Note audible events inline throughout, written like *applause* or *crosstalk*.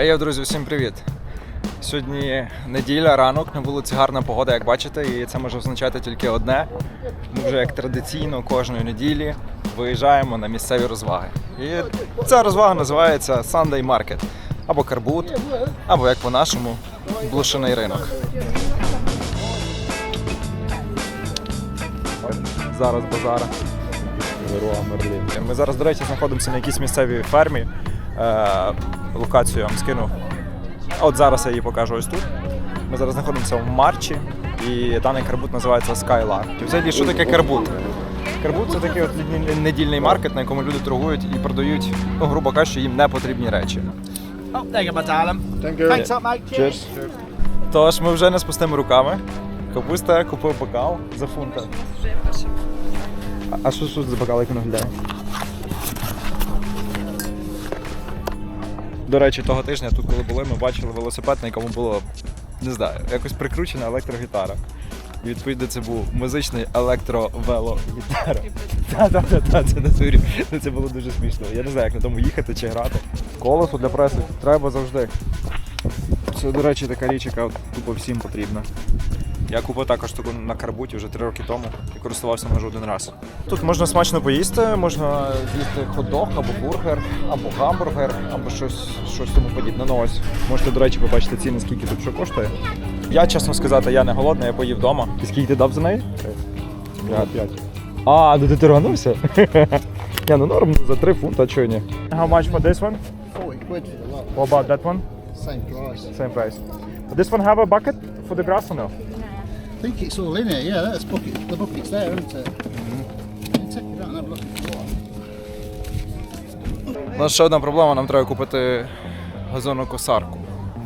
Ей, друзі, всім привіт! Сьогодні неділя, ранок, на вулиці гарна погода, як бачите, і це може означати тільки одне. Ми вже як традиційно кожної неділі виїжджаємо на місцеві розваги. І ця розвага називається Sunday Market або Карбут, або як по-нашому блошиний ринок. Зараз базара. Ми зараз, до речі, знаходимося на якійсь місцевій фермі. Локацію я вам скину. От зараз я її покажу ось тут. Ми зараз знаходимося в Марчі, і даний карбут називається Skylark. І Взагалі, що таке карбут? Карбут це такий от недільний- маркет, на якому люди торгують і продають, ну, грубо кажучи, їм не потрібні речі. Oh. Cheers. Тож ми вже не з пустими руками. Капуста купив бокал за фунта. А- А що тут за бокал, як він виглядає? До речі, того тижня тут, коли були, ми бачили велосипед, на якому було, не знаю, якось прикручена електрогітара. І відповідно це був музичний електровелогітара. Та-та-та, це на турі. Ну, Це було дуже смішно. Я не знаю, як на тому їхати чи грати. Колесо для преси треба завжди. Це, до речі, така річ, яка тупо всім потрібна. Я купив також таку на карбуті вже три роки тому і користувався може один раз. Тут можна смачно поїсти, можна з'їсти хот-дог або бургер, або гамбургер, або щось, щось тому подібне. Ну ось можете, до речі, побачити ціни, скільки тут що коштує. Я, чесно сказати, я не голодний, я поїв вдома. І скільки ти дав за неї? П'ять. А, ну ти торганувся? Я *laughs* ну норм за 3 фунта, чого ні. How much for this one? 40 quid for the lot. What about that one? Same price. Same price. This one have a bucket for the grass or no? I think it's all in here. Yeah, that's bucket. The bucket's there, isn't it? Yeah, Take it out and have a look at the water. У нас ще одна проблема, нам треба купити газонокосарку.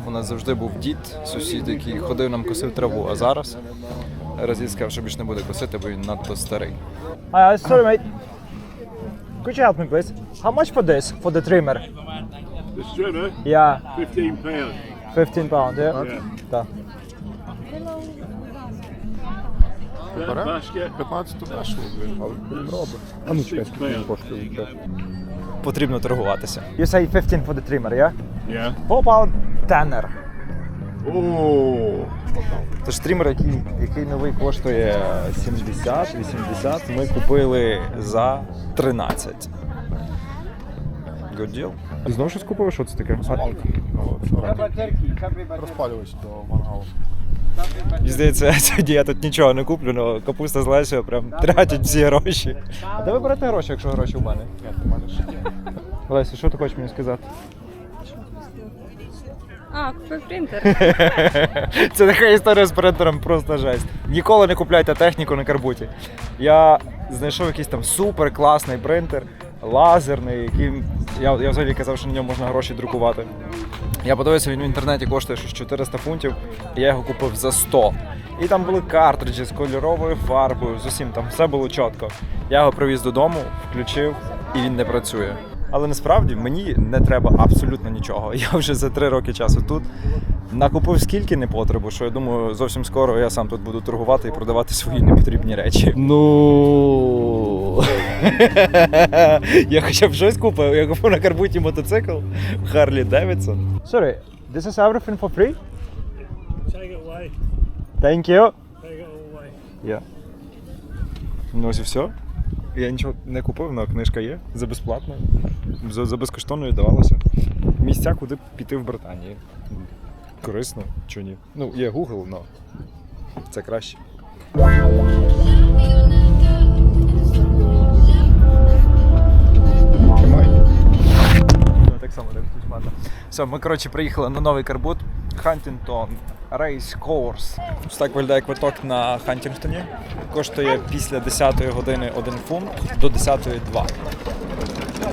У нас завжди був дід, сусід, який ходив нам косив траву, а зараз Разі сказав, що більше не буде косити, бо він надто старий. Uh, sorry, mate. Could you help me, please? How much for this, for the trimmer? The trimmer, Yeah, 15 pounds. 15 pound, yeah? Yeah. Да. Basket, 15 дешево, але робить. А ну чекай, скільки він коштує? Потрібно торгуватися. You say 15 for the trimmer, yeah? yeah. 4 pound, tenner. Oh, Тож стрімер, який, який новий коштує 70-80, ми купили за 13. Good deal. Ти знову щось купив? Що це таке? Розпалювач до мангалу. Мені здається, *laughs* сьогодні я тут нічого не куплю, але капуста з Лесією прям тратять всі гроші. А де ви берете гроші, якщо гроші в мене? Леся, що ти хочеш мені сказати? А, купив принтер. *laughs* Це така історія з принтером, просто жесть. Ніколи не купляйте техніку на карбуті. Я знайшов якийсь там супер класний принтер, лазерний, який я, я взагалі казав, що на ньому можна гроші друкувати. Я подивився, він в інтернеті коштує щось 400 фунтів, і я його купив за 100. І там були картриджі з кольоровою фарбою, з усім там все було чітко. Я його привіз додому, включив, і він не працює. Але насправді мені не треба абсолютно нічого. *laughs* Я вже за три роки часу тут накупив скільки непотребу, що я думаю, зовсім скоро я сам тут буду торгувати і продавати свої непотрібні речі. Ну *laughs* я хоча б щось купив. Я купив на карбуті мотоцикл Харлі Девідсон. Sorry, this is everything for free? take it away. Thank you. Take it all away. Я. Ну ось і все. Я нічого не купив, але книжка є за безплатно. За, за безкоштовною давалося. Місця, куди піти в Британії. Корисно, чи ні? Ну, є Google, але це краще. Все, ми коротше приїхали на новий карбут Хантінгтон Race Course. Ось так виглядає квиток на Хантінгтоні. Коштує після 10 години 1 фунт до 10 2.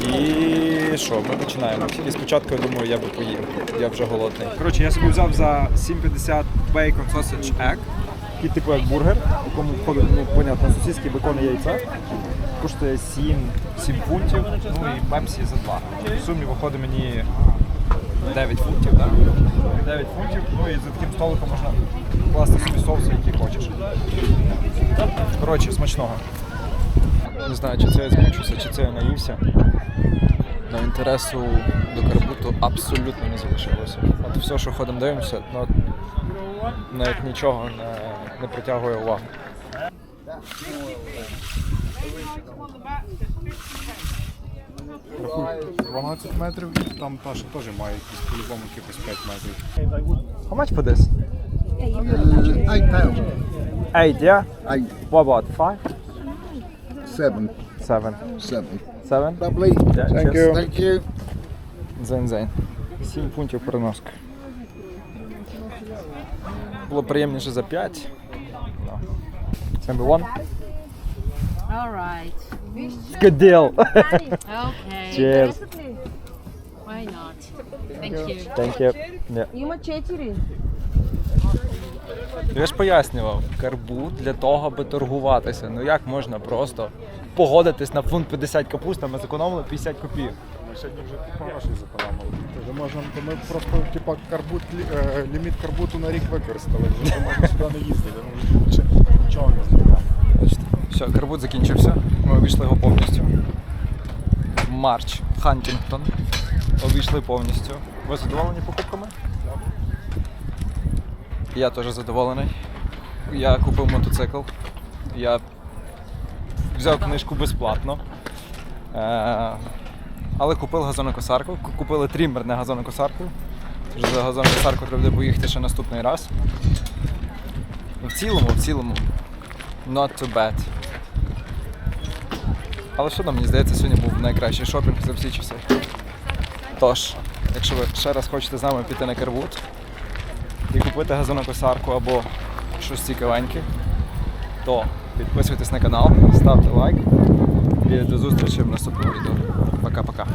І що, ми починаємо. І спочатку, я думаю, я би поїв. Я вже голодний. Коротше, я собі взяв за 7,50 bacon sausage egg. Такий типу як бургер, в якому входить, ну, понятно, сосиски, бекон і яйця. Коштує 7, 7 фунтів, ну і пепсі за 2. В сумі виходить мені 9 фунтів, так? 9 фунтів, ну і за таким столиком можна класти собі соуси, які хочеш. Коротше, смачного. Не знаю, чи це я змучуся, чи це я наївся. Ну, інтересу до карбуту абсолютно не залишилося. От все, що ходимо, дивимося, ну, навіть нічого не, не притягує увагу. 12 метрів, і там та що теж має якісь по-любому якихось 5 метрів. How much for this? Uh, eight pounds. Eight, yeah? Eight, What about five? seven, Seven. seven. Seven? Lovely. Yeah, Thank cheers. you. Thank you. Дзень-дзень. 7 пунктів переноска. Було приємніше за 5. Ну. Це number one. All right. Good deal. Okay. Cheers. Why not? Thank you. Thank you. Yeah. Има четири. Я ж пояснював, карбут для того, аби торгуватися. Ну як можна просто погодитись на фунт 50 капуст, а ми зекономили 50 копійок. Ми сьогодні вже купа грошей зекономили. Можна, то ми просто типа карбут, лі- е, ліміт карбуту на рік використали. Вже можна сюди не їздити. Ну, лучше нічого не зробити. Все, карбут закінчився. Ми обійшли його повністю. Марч, Хантінгтон. Обійшли повністю. Ви задоволені покупками? Я теж задоволений. Я купив мотоцикл. Я взяв книжку безплатно. Е, але купив газонокосарку. Ку- Купили трімер на газонокосарку. Тож за газонокосарку треба буде поїхати ще наступний раз. В цілому, в цілому, not too bad. Але все одно, мені здається, сьогодні був найкращий шопінг за всі часи. Тож, якщо ви ще раз хочете з нами піти на Кервуд і купити газонокосарку або щось цікавеньке, то підписуйтесь на канал, ставте лайк і до зустрічі в наступному відео. Пока-пока.